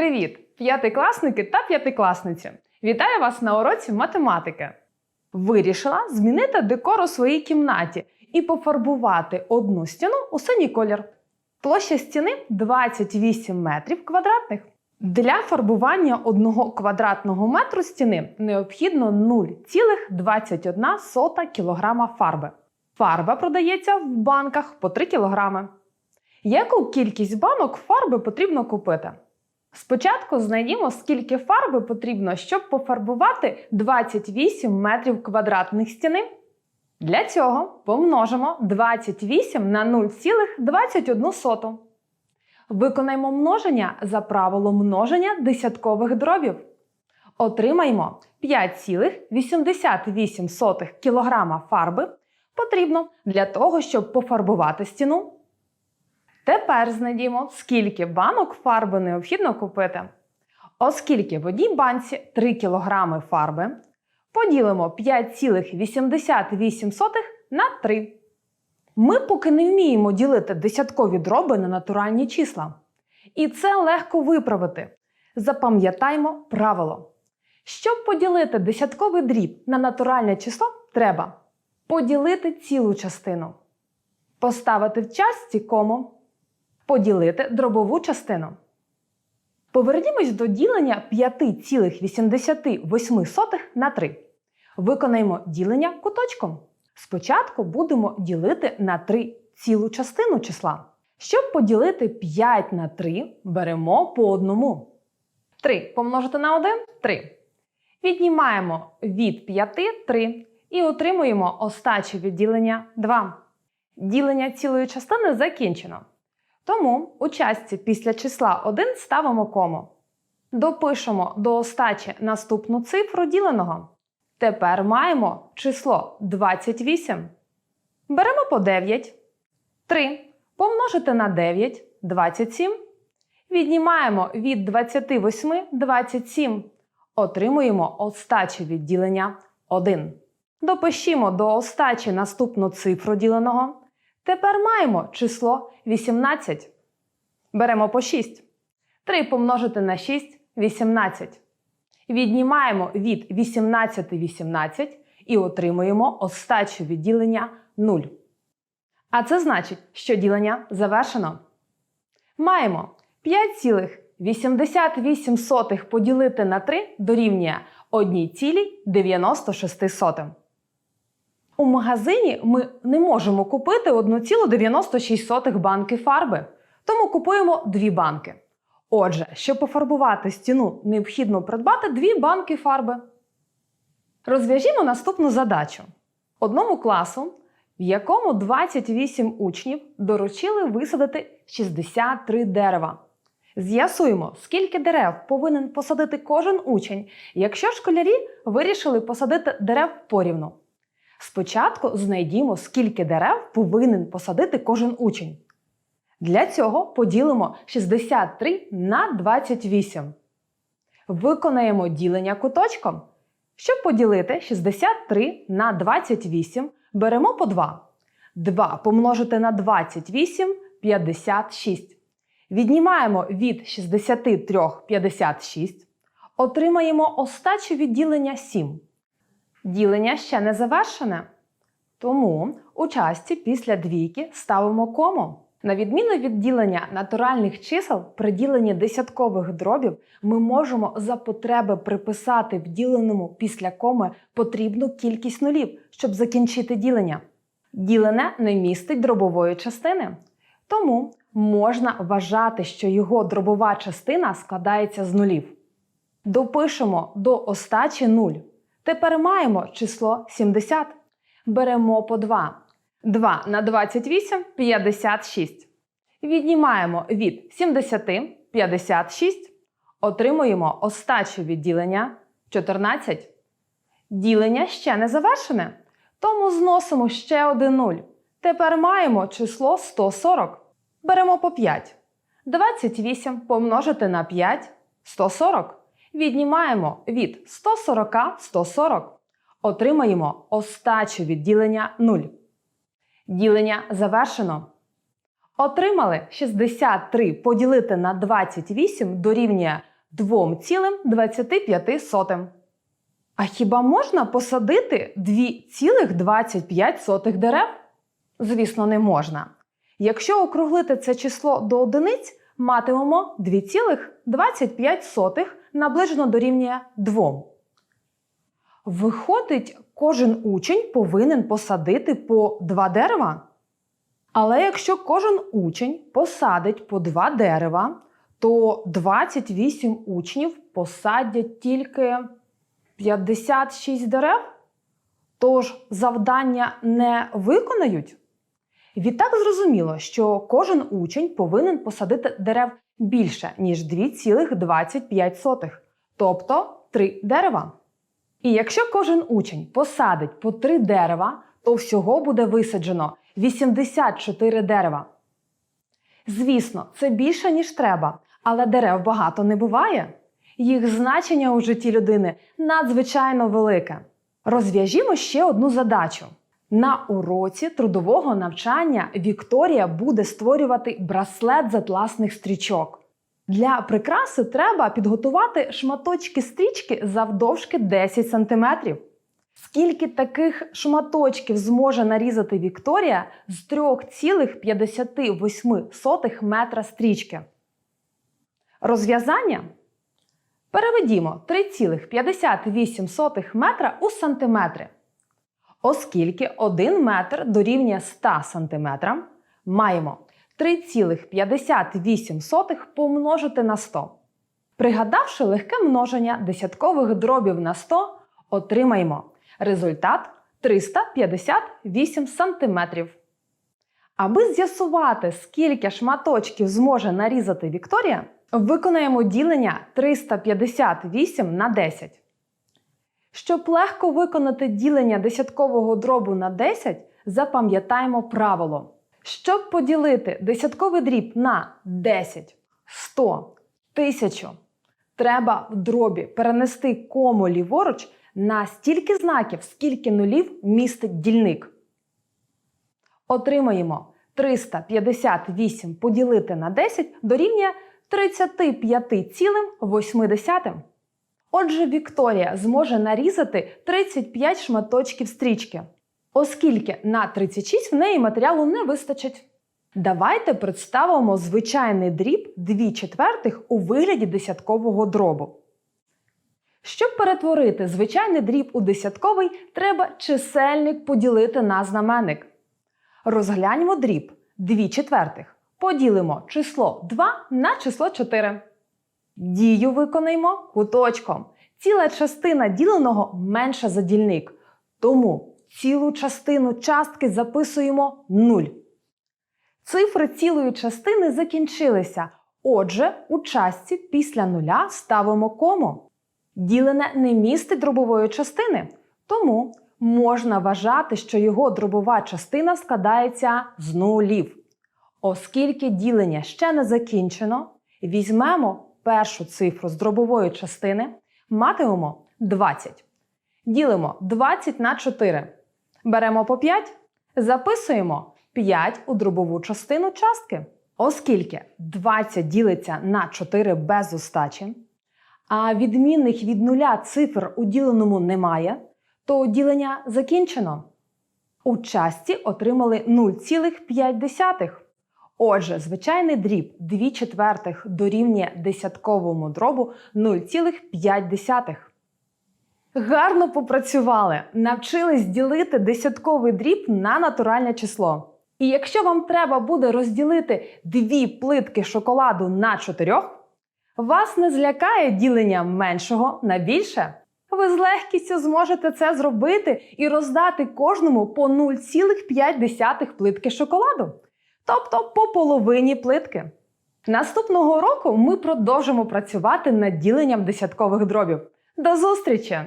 Привіт, п'ятикласники та п'ятикласниці! Вітаю вас на уроці математики. Вирішила змінити декор у своїй кімнаті і пофарбувати одну стіну у синій колір. Площа стіни 28 метрів квадратних. Для фарбування одного квадратного метру стіни необхідно 0,21 кг фарби. Фарба продається в банках по 3 кг. Яку кількість банок фарби потрібно купити? Спочатку знайдімо, скільки фарби потрібно, щоб пофарбувати 28 метрів квадратних стіни. Для цього помножимо 28 на 0,21. Виконаймо множення за правилом множення десяткових дробів. Отримаємо 5,88 кг фарби потрібно для того, щоб пофарбувати стіну. Тепер знайдімо, скільки банок фарби необхідно купити. Оскільки в одній банці 3 кг фарби, поділимо 5,88 на 3. Ми поки не вміємо ділити десяткові дроби на натуральні числа. І це легко виправити. Запам'ятаймо правило. Щоб поділити десятковий дріб на натуральне число, треба поділити цілу частину, поставити в частці кому, поділити дробову частину. Повернімось до ділення 5,88 на 3. Виконаємо ділення куточком. Спочатку будемо ділити на 3 цілу частину числа. Щоб поділити 5 на 3, беремо по одному. 3 помножити на 1 3. Віднімаємо від 5 3 і отримуємо остаче відділення 2. Ділення цілої частини закінчено. Тому у частці після числа 1 ставимо кому. Допишемо до остачі наступну цифру діленого. Тепер маємо число 28. Беремо по 9. 3 помножити на 9 27. Віднімаємо від 28 27. Отримуємо остаче відділення 1. Допишімо до остачі наступну цифру діленого. Тепер маємо число 18. Беремо по 6. 3 помножити на 6 18. Віднімаємо від 18 18 і отримуємо остачу відділення 0. А це значить, що ділення завершено. Маємо 5,88 поділити на 3 дорівнює 1,96. У магазині ми не можемо купити 1,96 банки фарби, тому купуємо дві банки. Отже, щоб пофарбувати стіну, необхідно придбати дві банки фарби. Розв'яжімо наступну задачу. Одному класу, в якому 28 учнів доручили висадити 63 дерева. З'ясуємо, скільки дерев повинен посадити кожен учень, якщо школярі вирішили посадити дерев порівну. Спочатку знайдімо, скільки дерев повинен посадити кожен учень. Для цього поділимо 63 на 28. Виконаємо ділення куточком. Щоб поділити 63 на 28, беремо по 2. 2 помножити на 28 56. Віднімаємо від 63 56. Отримаємо остаче відділення 7. Ділення ще не завершене. Тому у часті після двійки ставимо кому. На відміну від ділення натуральних чисел, при діленні десяткових дробів ми можемо за потреби приписати в діленому після коми потрібну кількість нулів, щоб закінчити ділення. Ділене не містить дробової частини. Тому можна вважати, що його дробова частина складається з нулів. Допишемо до остачі 0. Тепер маємо число 70. Беремо по 2. 2 на 28 56. Віднімаємо від 70 56. Отримуємо остаче відділення 14. Ділення ще не завершене. Тому зносимо ще один 0. Тепер маємо число 140. Беремо по 5. 28 помножити на 5 140. Віднімаємо від 140 140. Отримаємо остаче відділення 0. Ділення завершено. Отримали 63 поділити на 28 дорівнює 2,25. А хіба можна посадити 2,25 дерев? Звісно, не можна. Якщо округлити це число до одиниць, матимемо 2,25 наближено дорівнює 2. Виходить, кожен учень повинен посадити по 2 дерева. Але якщо кожен учень посадить по 2 дерева, то 28 учнів посадять тільки 56 дерев. Тож завдання не виконають. Відтак зрозуміло, що кожен учень повинен посадити дерев більше, ніж 2,25, тобто 3 дерева. І якщо кожен учень посадить по 3 дерева, то всього буде висаджено 84 дерева. Звісно, це більше, ніж треба, але дерев багато не буває. Їх значення у житті людини надзвичайно велике. Розв'яжімо ще одну задачу. На уроці трудового навчання Вікторія буде створювати браслет з атласних стрічок. Для прикраси треба підготувати шматочки стрічки завдовжки 10 см. Скільки таких шматочків зможе нарізати Вікторія з 3,58 метра стрічки? Розв'язання? Переведімо 3,58 метра у сантиметри. Оскільки 1 метр дорівнює 100 сантиметрам, маємо 3,58 помножити на 100. Пригадавши легке множення десяткових дробів на 100, отримаємо результат 358 сантиметрів. Аби з'ясувати, скільки шматочків зможе нарізати Вікторія, виконаємо ділення 358 на 10. Щоб легко виконати ділення десяткового дробу на 10, запам'ятаємо правило. Щоб поділити десятковий дріб на 10, 100, 1000, треба в дробі перенести кому ліворуч на стільки знаків, скільки нулів містить дільник. Отримаємо 358 поділити на 10 дорівнює 35,8. Отже, Вікторія зможе нарізати 35 шматочків стрічки, оскільки на 36 в неї матеріалу не вистачить. Давайте представимо звичайний дріб 2 четвертих у вигляді десяткового дробу. Щоб перетворити звичайний дріб у десятковий, треба чисельник поділити на знаменник. Розгляньмо дріб 2 четвертих. Поділимо число 2 на число 4. Дію виконаємо куточком. Ціла частина діленого менша за дільник. Тому цілу частину частки записуємо 0. Цифри цілої частини закінчилися. Отже, у частці після нуля ставимо кому. Ділене не містить дробової частини, тому можна вважати, що його дробова частина складається з нулів. Оскільки ділення ще не закінчено, візьмемо першу цифру з дробової частини, матимемо 20. Ділимо 20 на 4. Беремо по 5, записуємо 5 у дробову частину частки. Оскільки 20 ділиться на 4 без остачі, а відмінних від нуля цифр у діленому немає, то ділення закінчено. У частці отримали 0,5. Отже, звичайний дріб 2 четвертих дорівнює десятковому дробу 0,5. Гарно попрацювали! Навчились ділити десятковий дріб на натуральне число. І якщо вам треба буде розділити дві плитки шоколаду на чотирьох, вас не злякає ділення меншого на більше. Ви з легкістю зможете це зробити і роздати кожному по 0,5 плитки шоколаду, тобто по половині плитки. Наступного року ми продовжимо працювати над діленням десяткових дробів. До зустрічі!